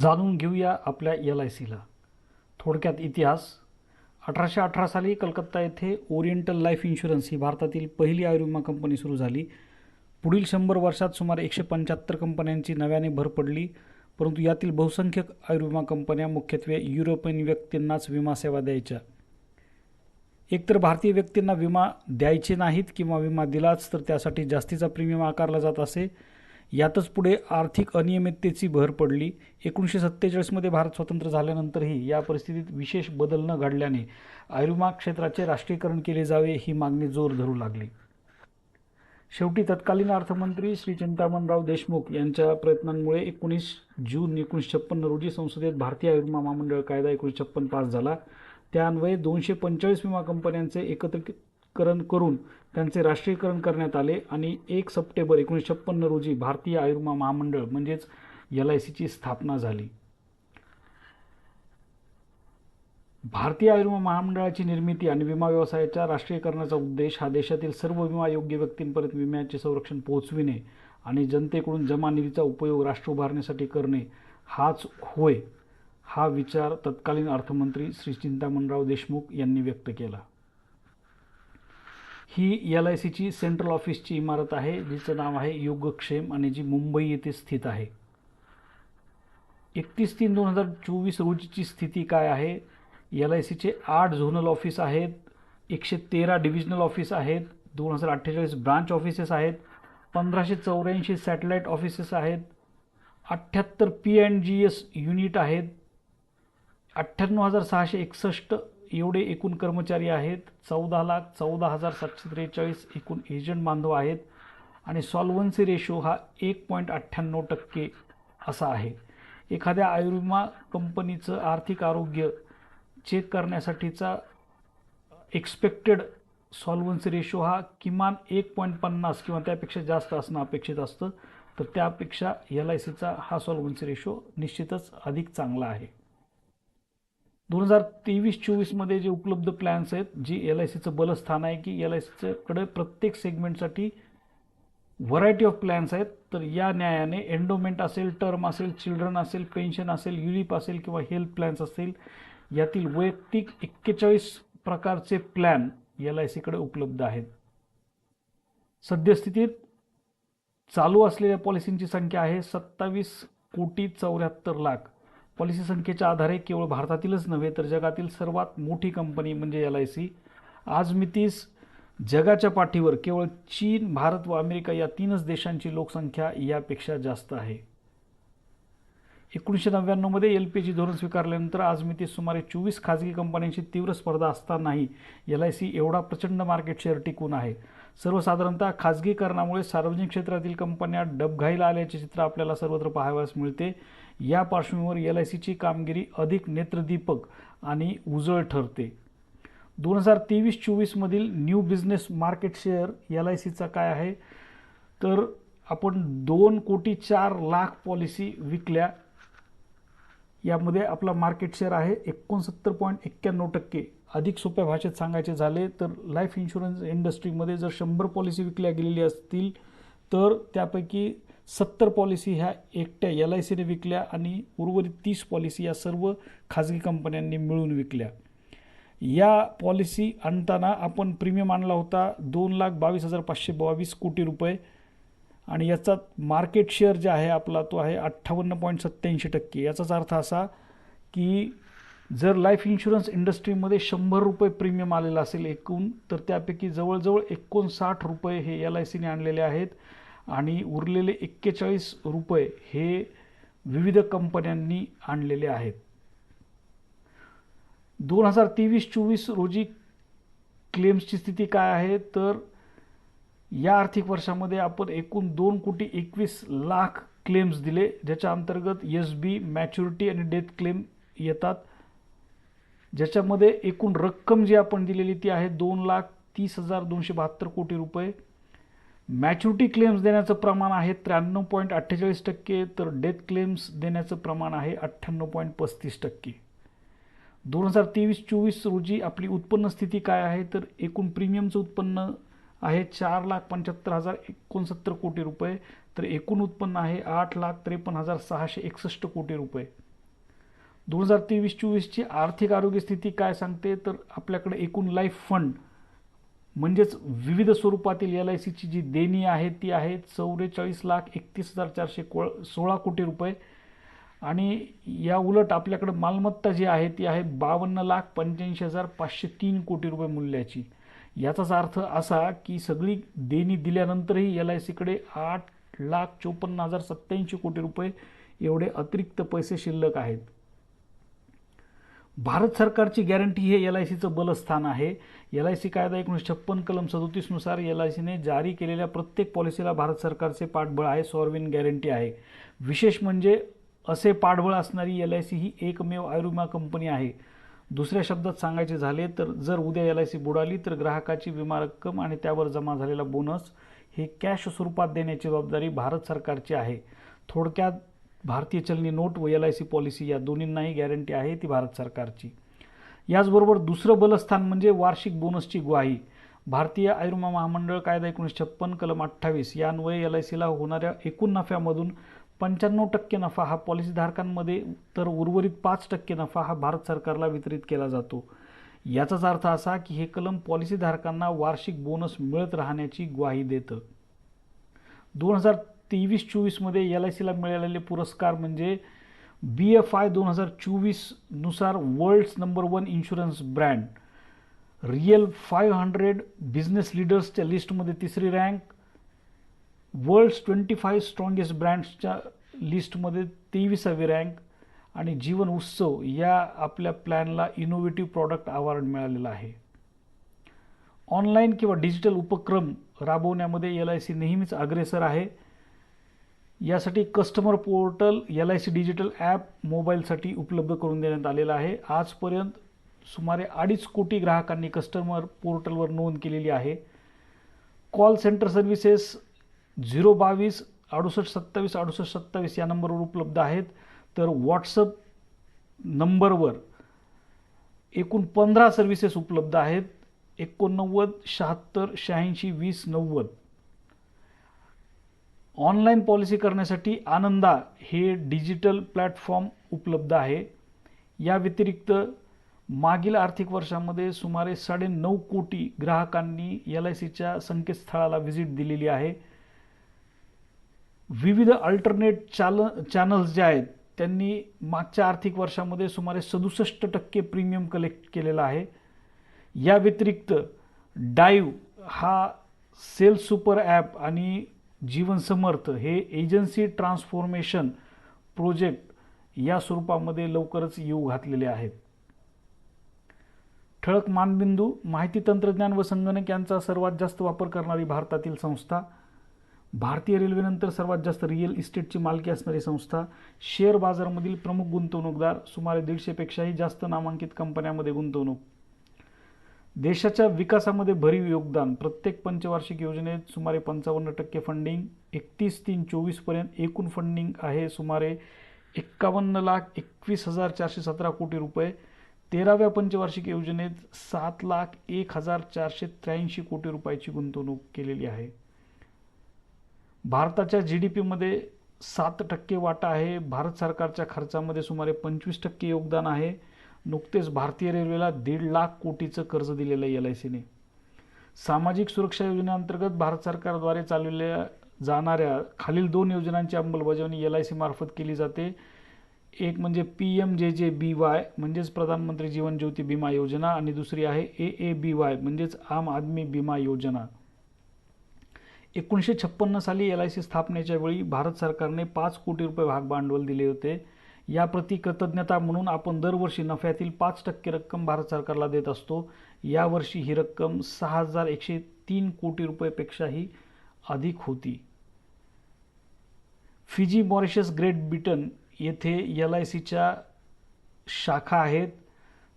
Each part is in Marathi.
जाणून घेऊया आपल्या एल आय सीला. थोडक्यात इतिहास. अठराशे अठरा साली कलकत्ता येथे ओरिएंटल लाईफ इन्शुरन्स ही भारतातील पहिली आयुर्विमा कंपनी सुरू झाली. पुढील शंभर वर्षात सुमारे एकशे पंच्याहत्तर कंपन्यांची नव्याने भर पडली. परंतु यातील बहुसंख्य आयुर्विमा कंपन्या मुख्यत्वे युरोपियन व्यक्तींनाच विमा सेवा द्यायच्या. एकतर भारतीय व्यक्तींना विमा द्यायचे नाहीत किंवा विमा दिलाच तर त्यासाठी जास्तीचा प्रीमियम आकारला जात असे. यातच पुढे आर्थिक अनियमिततेची भर पडली. एकोणीसशे सत्तेचाळीसमध्ये भारत स्वतंत्र झाल्यानंतरही या परिस्थितीत विशेष बदल न घडल्याने आयुर्विमा क्षेत्राचे राष्ट्रीयकरण केले जावे ही मागणी जोर धरू लागली. शेवटी तत्कालीन अर्थमंत्री श्री चिंतामणराव देशमुख यांच्या प्रयत्नांमुळे एकोणीस जून एकोणीसशे छप्पन्न रोजी संसदेत भारतीय आयुर्विमा महामंडळ कायदा एकोणीसशे छप्पन पास झाला. त्यान्वये दोनशे पंचेचाळीस विमा कंपन्यांचे एकत्रित करण करून त्यांचे राष्ट्रीयकरण करण्यात आले आणि एक सप्टेंबर एकोणीसशे छप्पन्न रोजी भारतीय आयुर्विमा महामंडळ म्हणजेच एल आय सीची स्थापना झाली. भारतीय आयुर्विमा महामंडळाची निर्मिती आणि विमा व्यवसायाच्या राष्ट्रीयकरणाचा उद्देश हा देशातील सर्व विमा योग्य व्यक्तींपर्यंत विम्याचे संरक्षण पोहोचविणे आणि जनतेकडून जमा निधीचा उपयोग राष्ट्र उभारण्यासाठी करणे हाच होय हा विचार तत्कालीन अर्थमंत्री श्री चिंतामणराव देशमुख यांनी व्यक्त केला. ही एल आय सीची सेंट्रल ऑफिसची इमारत आहे जिचं नाव आहे योगक्षेम आणि जी मुंबई येथे स्थित आहे. एकतीस तीन दोन हजार चोवीस रोजीची स्थिती काय आहे? एल आय सीचे आठ झोनल ऑफिस आहेत एकशे तेरा डिव्हिजनल ऑफिस आहेत दोन हजार अठ्ठेचाळीस ब्रांच ऑफिसेस आहेत पंधराशे चौऱ्याऐंशी सॅटेलाईट ऑफिसेस आहेत अठ्ठ्याहत्तर P and G S unit आहेत अठ्ठ्याण्णव हजार सहाशे एकसष्ट एवढे एकूण कर्मचारी आहेत. चौदा लाख चौदा हजार सातशे त्रेचाळीस एकूण एजंट बांधव आहेत. आणि सॉल्वन्सी रेशो हा एक पॉईंट अठ्ठ्याण्णव टक्के असा आहे. एखाद्या आयुर्विमा कंपनीचं आर्थिक आरोग्य चेक करण्यासाठीचा एक्सपेक्टेड सॉल्वन्सी रेशो हा किमान एक पॉईंट पन्नास किंवा त्यापेक्षा जास्त असणं अपेक्षित असतं. तर त्यापेक्षा एल आय सीचा हा सॉल्वन्सी रेशो निश्चितच अधिक चांगला आहे. दोन हजार तेवीस चोवीसमध्ये जे उपलब्ध प्लॅन्स आहेत जी एल आय सीचं बलस्थान आहे की एल आय सीच्याकडे प्रत्येक सेगमेंटसाठी व्हरायटी ऑफ प्लॅन्स आहेत तर या न्यायाने एंडोमेंट असेल टर्म असेल चिल्ड्रन असेल पेन्शन असेल युलिप असेल किंवा हेल्थ प्लॅन्स असतील यातील वैयक्तिक एक्केचाळीस प्रकारचे प्लॅन एल आय सीकडे उपलब्ध आहेत. सद्यस्थितीत चालू असलेल्या पॉलिसींची संख्या आहे सत्तावीस कोटी चौऱ्याहत्तर लाख. पॉलिसी संख्येच्या आधारे केवळ भारतातीलच नव्हे तर जगातील सर्वात मोठी कंपनी म्हणजे एल आय सी. आज मितीस जगाच्या पाठीवर केवळ चीन भारत व अमेरिका या तीनच देशांची लोकसंख्या यापेक्षा जास्त आहे. एकोणीसशे नव्याण्णवमध्ये एल पी जी धोरण स्वीकारल्यानंतर आज मितीस सुमारे चोवीस खाजगी कंपन्यांची तीव्र स्पर्धा असतानाही एल आय सी एवढा प्रचंड मार्केट शेअर टिकून आहे. सर्वसाधारणतः खाजगीकरणामुळे सार्वजनिक क्षेत्रातील कंपन्या डबघाईला आल्याचे चित्र आपल्याला सर्वत्र पाहावयास मिळते. या पार्श्वभूमीवर एल आय सीची कामगिरी अधिक नेत्रदीपक आणि उजळ ठरते. दोन हजार तेवीस चोवीसमधील new business market share L I सीचा काय आहे? तर आपण दोन कोटी चार लाख पॉलिसी विकल्या. यामध्ये आपला मार्केट शेअर आहे एकोणसत्तर पॉईंट एक्क्याण्णव टक्के. अधिक सोप्या भाषेत सांगायचे झाले तर लाईफ इन्शुरन्स इंडस्ट्रीमध्ये जर शंभर पॉलिसी विकल्या गेलेली असतील तर त्यापैकी सत्तर पॉलिसी ह्या एकट्या एल आय सीने विकल्या आणि उर्वरित तीस पॉलिसी या सर्व खाजगी कंपन्यांनी मिळून विकल्या. या पॉलिसी आणताना आपण प्रीमियम आणला होता दोन लाख बावीस हजार पाचशे बावीस कोटी रुपये. आणि याचा मार्केट शेअर जे आहे आपला तो आहे अठ्ठावन्न पॉईंट सत्त्याऐंशी टक्के. याचाच अर्थ असा की जर लाईफ इन्शुरन्स इंडस्ट्रीमध्ये शंभर रुपये प्रीमियम आलेला असेल एकूण तर त्यापैकी जवळजवळ एकोणसाठ रुपये हे एल आय सीने आणलेले आहेत आणि उरलेले एक्केचाळीस रुपये हे विविध कंपन्यांनी आणलेले आहेत. दोन हजार तेवीस चोवीस रोजी क्लेम्सची स्थिती काय आहे? तर या आर्थिक वर्षामध्ये आपण एकूण दोन कोटी एकवीस लाख क्लेम्स दिले ज्याच्या अंतर्गत एस बी मॅच्युरिटी आणि डेथ क्लेम येतात. ज्याच्यामध्ये एकूण रक्कम जी आपण दिलेली ती आहे दोन लाख तीस हजार दोनशे बहात्तर कोटी रुपये. मॅच्युरिटी क्लेम्स देण्याचं प्रमाण आहे त्र्याण्णव पॉईंट अठ्ठेचाळीस टक्के तर डेथ क्लेम्स देण्याचं प्रमाण आहे अठ्ठ्याण्णव पॉईंट पस्तीस टक्के. दोन हजार तेवीस चोवीस रोजी आपली उत्पन्न स्थिती काय आहे? तर एकूण प्रीमियमचं उत्पन्न आहे चार लाख पंच्याहत्तर हजार एकोणसत्तर कोटी रुपये तर एकूण उत्पन्न आहे आठ लाख त्रेपन्न हजार सहाशे एकसष्ट कोटी रुपये. दोन हजार तेवीस चोवीसची आर्थिक आरोग्य स्थिती काय सांगते? तर आपल्याकडे एकूण लाईफ फंड म्हणजेच विविध स्वरूपातील एल आय सीची जी देणी आहे ती आहे चौवेचाळीस लाख एकतीस हजार चारशे को सोळा कोटी रुपये. आणि या उलट आपल्याकडे मालमत्ता जी आहे ती आहे बावन्न लाख पंच्याऐंशी हजार पाचशे तीन कोटी रुपये मूल्याची. याचाच अर्थ असा की सगळी देणी दिल्यानंतरही एल आय सीकडे आठ लाख चोपन्न हजार सत्याऐंशी कोटी रुपये एवढे अतिरिक्त पैसे शिल्लक आहेत. भारत सरकारची गॅरंटी हे एल आय सीचं बलस्थान आहे. एल आय सी कायदा एकोणीसशे छप्पन कलम सदोतीसनुसार एल आय सीने जारी केलेल्या प्रत्येक पॉलिसीला भारत सरकारचे पाठबळ आहे सॉरविन गॅरंटी आहे. विशेष म्हणजे असे पाठबळ असणारी एल आय सी ही एकमेव आयुर्विमा कंपनी आहे. दुसऱ्या शब्दात सांगायचे झाले तर जर उद्या एल आय सी बुडाली तर ग्राहकाची विमा रक्कम आणि त्यावर जमा झालेला बोनस हे कॅश स्वरूपात देण्याची जबाबदारी भारत सरकारची आहे. थोडक्यात भारतीय चलनी नोट व एल आय सी पॉलिसी या दोन्हींनाही गॅरंटी आहे ती भारत सरकारची. याचबरोबर दुसरं बलस्थान म्हणजे वार्षिक बोनसची ग्वाही. भारतीय आयुर्विमा महामंडळ कायदा एकोणीसशे छप्पन कलम अठ्ठावीस यान्वये एल आय सीला होणाऱ्या एकूण नफ्यामधून पंच्याण्णव टक्के नफा हा पॉलिसीधारकांमध्ये तर उर्वरित पाच टक्के नफा हा भारत सरकारला वितरित केला जातो. याचाच अर्थ असा की हे कलम पॉलिसीधारकांना वार्षिक बोनस मिळत राहण्याची ग्वाही देतं. दोन हजार तेवीस चोवीसमध्ये एल आय सीला मिळालेले पुरस्कार म्हणजे बी एफ आय दोन हजार चोवीसनुसार world's number one insurance brand real five hundred business लिडर्सच्या लिस्टमध्ये तिसरी rank world's twenty five strongest ब्रँड्सच्या लिस्टमध्ये तेविसावी रँक आणि जीवन उत्सव या आपल्या प्लॅनला इनोव्हेटिव्ह प्रॉडक्ट अवॉर्ड मिळालेला आहे. ऑनलाईन किंवा डिजिटल उपक्रम राबवण्यामध्ये एल आय सी नेहमीच अग्रेसर आहे. यासाठी customer portal L I C digital app मोबाईलसाठी उपलब्ध करून देण्यात आलेलं आहे. आजपर्यंत सुमारे अडीच कोटी ग्राहकांनी कस्टमर पोर्टलवर नोंद केलेली आहे. कॉल सेंटर सर्व्हिसेस झिरो बावीस अडुसष्ट सत्तावीस अडुसष्ट सत्तावीस या नंबरवर उपलब्ध आहेत. तर व्हॉट्सअप नंबरवर एकूण पंधरा सर्व्हिसेस उपलब्ध आहेत. एकोणनव्वद शहात्तर शहाऐंशी वीस नव्वद. ऑनलाईन पॉलिसी करण्यासाठी आनंदा हे डिजिटल प्लॅटफॉर्म उपलब्ध आहे. या व्यतिरिक्त मागील आर्थिक वर्षामध्ये सुमारे साडे नऊ कोटी ग्राहकांनी एल आय सीच्या संकेतस्थळाला व्हिजिट दिलेली आहे. विविध अल्टरनेट चाल चॅनल्स जे आहेत त्यांनी मागच्या आर्थिक वर्षामध्ये सुमारे सदुसष्ट टक्के प्रीमियम कलेक्ट केलेला आहे. या व्यतिरिक्त डाईव्ह हा सेल सुपर ॲप आणि जीवन समर्थ हे एजन्सी ट्रान्सफॉर्मेशन प्रोजेक्ट या स्वरूपामध्ये लवकरच येऊ घातलेले आहेत. ठळक मानबिंदू माहिती तंत्रज्ञान व संगणक यांचा सर्वात जास्त वापर करणारी भारतातील संस्था भारतीय रेल्वेनंतर सर्वात जास्त रिअल इस्टेटची मालकी असणारी संस्था शेअर बाजारामधील प्रमुख गुंतवणूकदार सुमारे दीडशेपेक्षाही जास्त नामांकित कंपन्यांमध्ये गुंतवणूक. देशाच्या विकासामध्ये भरीव योगदान प्रत्येक पंचवार्षिक योजनेत सुमारे पंचावन्न टक्के फंडिंग एकतीस तीन चोवीसपर्यंत एकूण फंडिंग आहे सुमारे एक्कावन्न लाख एकवीस हजार चारशे सतरा कोटी रुपये. तेराव्या पंचवार्षिक योजनेत सात लाख एक हजार चारशे त्र्याऐंशी कोटी रुपयाची गुंतवणूक केलेली आहे. भारताच्या जी डी पीमध्ये सात टक्के वाटा आहे. भारत सरकारच्या खर्चामध्ये सुमारे पंचवीस टक्के योगदान आहे. नुकतेच भारतीय रेल्वेला दीड लाख कोटीचं कर्ज दिलेलं आहे एल आय सीने सामाजिक सुरक्षा योजनेअंतर्गत भारत सरकारद्वारे चालवल्या जाणाऱ्या खालील दोन योजनांची अंमलबजावणी एल आय सी मार्फत केली जाते. एक म्हणजे पी एम जे जे बी वाय म्हणजेच प्रधानमंत्री जीवन ज्योती विमा योजना आणि दुसरी आहे ए ए बी वाय म्हणजेच आम आदमी विमा योजना. एकोणीसशे छप्पन्न साली एल आय सी स्थापनेच्या वेळी भारत सरकारने पाच कोटी रुपये भाग भांडवल दिले होते. याप्रती कृतज्ञता म्हणून आपण दरवर्षी नफ्यातील पाच टक्के रक्कम भारत सरकारला देत असतो. यावर्षी ही रक्कम सहा हजार एकशे तीन कोटी रुपयेपेक्षाही अधिक होती. फिजी मॉरिशस ग्रेट ब्रिटन येथे एल आय सीच्या शाखा आहेत.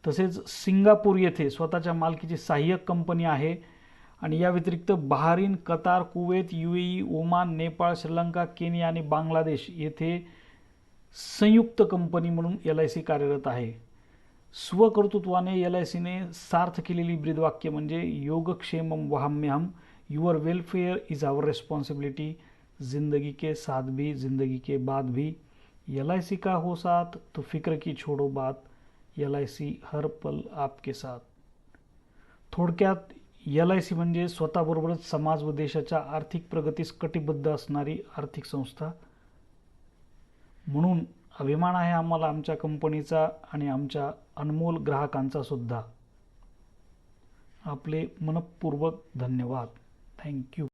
तसेच सिंगापूर येथे स्वतःच्या मालकीची सहाय्यक कंपनी आहे. आणि या व्यतिरिक्त Bahrain Qatar Kuwait UAE Oman Nepal Sri Lanka Kenya आणि बांगलादेश येथे संयुक्त कंपनी म्हणून एल आय सी कार्यरत आहे. स्वकर्तृत्वाने एल आय सीने सार्थ केलेली ब्रीदवाक्य म्हणजे योगक्षेमम वहाम्यहम your welfare is our responsibility ज़िंदगी के साथ भी ज़िंदगी के बाद भी. एल आई सी का हो साथ तो फिक्र की छोडो बात एल आय सी हर पल आपके साथ. थोडक्यात एल आय सी म्हणजे स्वतःबरोबरच समाज व देशाच्या आर्थिक प्रगतीस कटिबद्ध असणारी आर्थिक संस्था. म्हणून अभिमान आहे आम्हाला आमच्या कंपनीचा आणि आमच्या अनमोल ग्राहकांचा सुद्धा. आपले मनपूर्वक धन्यवाद. थँक्यू